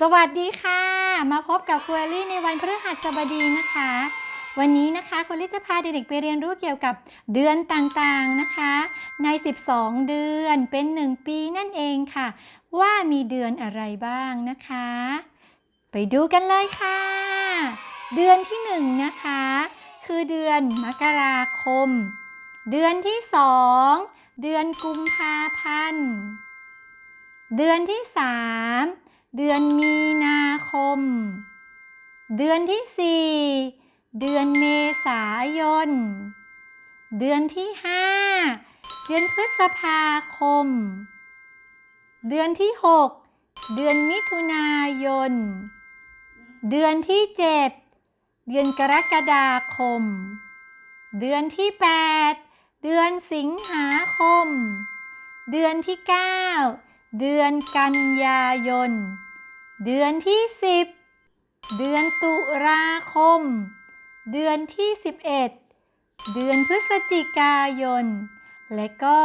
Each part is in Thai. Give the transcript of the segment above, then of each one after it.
สวัสดีค่ะ มาพบกับครูเอลี่ในวันพฤหัสบดีนะคะ วันนี้นะคะครูเอลลี่จะพาเด็กๆไปเรียนรู้เกี่ยวกับเดือนต่างๆนะคะ ใน 12 เดือนเป็น 1 ปีนั่นเองค่ะ ว่ามีเดือนอะไรบ้างนะคะ ไปดูกันเลยค่ะ เดือนที่ 1 นะคะ คือเดือนมกราคม เดือนที่ 2 เดือนกุมภาพันธ์ เดือนที่ 3 เดือนมีนาคม เดือนที่4เดือนเมษายน เดือนที่5เดือนพฤษภาคม เดือนที่6เดือนมิถุนายน เดือนที่7เดือนกรกฎาคม เดือนที่8เดือนสิงหาคม เดือนที่9เดือนกันยายน เดือนที่ 10 เดือนตุลาคม เดือนที่ 11 เดือนพฤศจิกายน และก็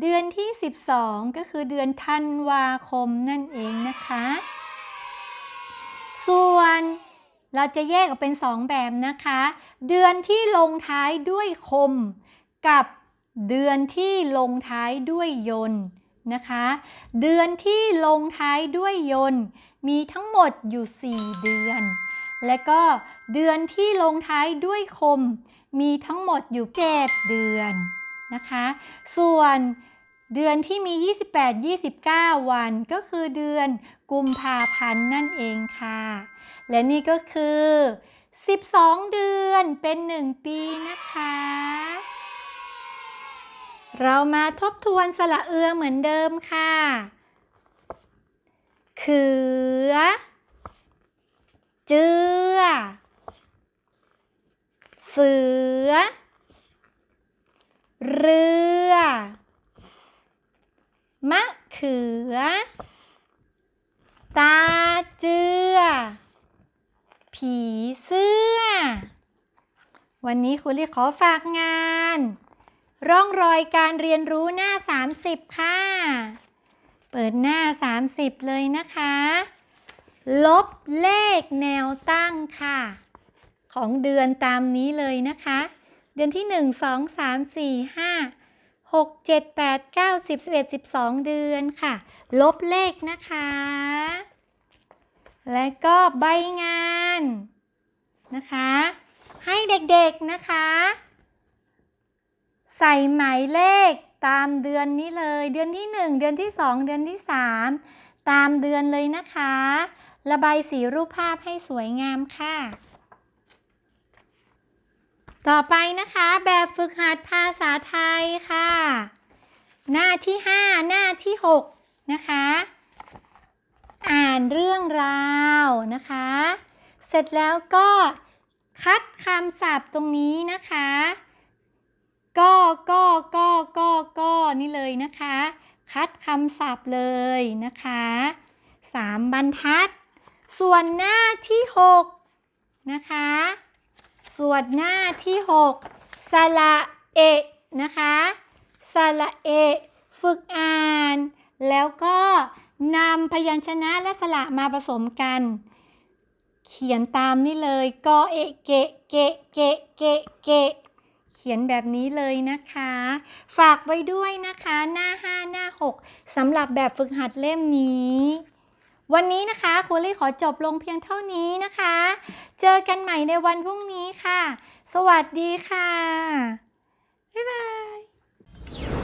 เดือนที่ 12 ก็คือเดือนธันวาคมนั่นเองนะคะ ส่วนเราจะแยกออกเป็น 2 แบบนะคะ เดือนที่ลงท้ายด้วยคม กับเดือนที่ลงท้ายด้วยยนนะคะ เดือนที่ลงท้ายด้วยยน มีทั้งหมดอยู่ 4 เดือน และก็เดือนที่ลงท้ายด้วยคม มีทั้งหมดอยู่ 7 เดือนนะคะ ส่วนเดือนที่มี 28-29 วันก็คือเดือนกุมภาพันธ์นั่นเองค่ะ และนี่ก็คือ 12 เดือนเป็น 1 ปีนะคะ เรามาทบทวนสระเอือเหมือนเดิมค่ะ เขือ เจือ เสือ เรือ มะเขือ ตาเจือ ผีเสื้อ วันนี้ครูเรียกขอฝากงาน ร่องรอยการเรียนรู้หน้า 30 ค่ะ เปิดหน้า 30 เลยนะคะ ลบเลขแนวตั้งค่ะ ของเดือนตามนี้เลยนะคะ เดือนที่ 1 2 3 4 5 6 7 8 9 10 11 12 เดือนค่ะ ลบเลขนะคะ และก็ใบงานนะคะ ให้เด็กๆนะคะ ใส่หมายเลข ตามเดือนนี้เลย เดือนที่ 1 เดือนที่ 2 เดือนที่ 3 ตามเดือนเลยนะคะ ระบายสีรูปภาพให้สวยงามค่ะ ต่อไปนะคะแบบฝึกหัดภาษาไทยค่ะ หน้าที่ 5 หน้าที่ 6 นะคะ อ่านเรื่องราวนะคะ เสร็จแล้วก็คัดคำศัพท์ตรงนี้นะคะ ก็ก็ก็ก็ก็นี่เลยนะคะ คัดคำศัพท์เลยนะคะสามบรรทัด ส่วนหน้าที่หกนะคะ ส่วนหน้าที่หกสระเอะนะคะสระเอะฝึกอ่าน แล้วก็นำพยัญชนะและสระมาผสมกัน เขียนตามนี่เลย กอเอะเกะเกะเกะเกะเกะ เขียนแบบนี้เลยนะคะ ฝากไว้ด้วยนะคะหน้า 5 หน้า 6สำหรับแบบฝึกหัดเล่มนี้ วันนี้นะคะครูลี่ขอจบลงเพียงเท่านี้นะคะ เจอกันใหม่ในวันพรุ่งนี้ค่ะ สวัสดีค่ะ บ๊ายบาย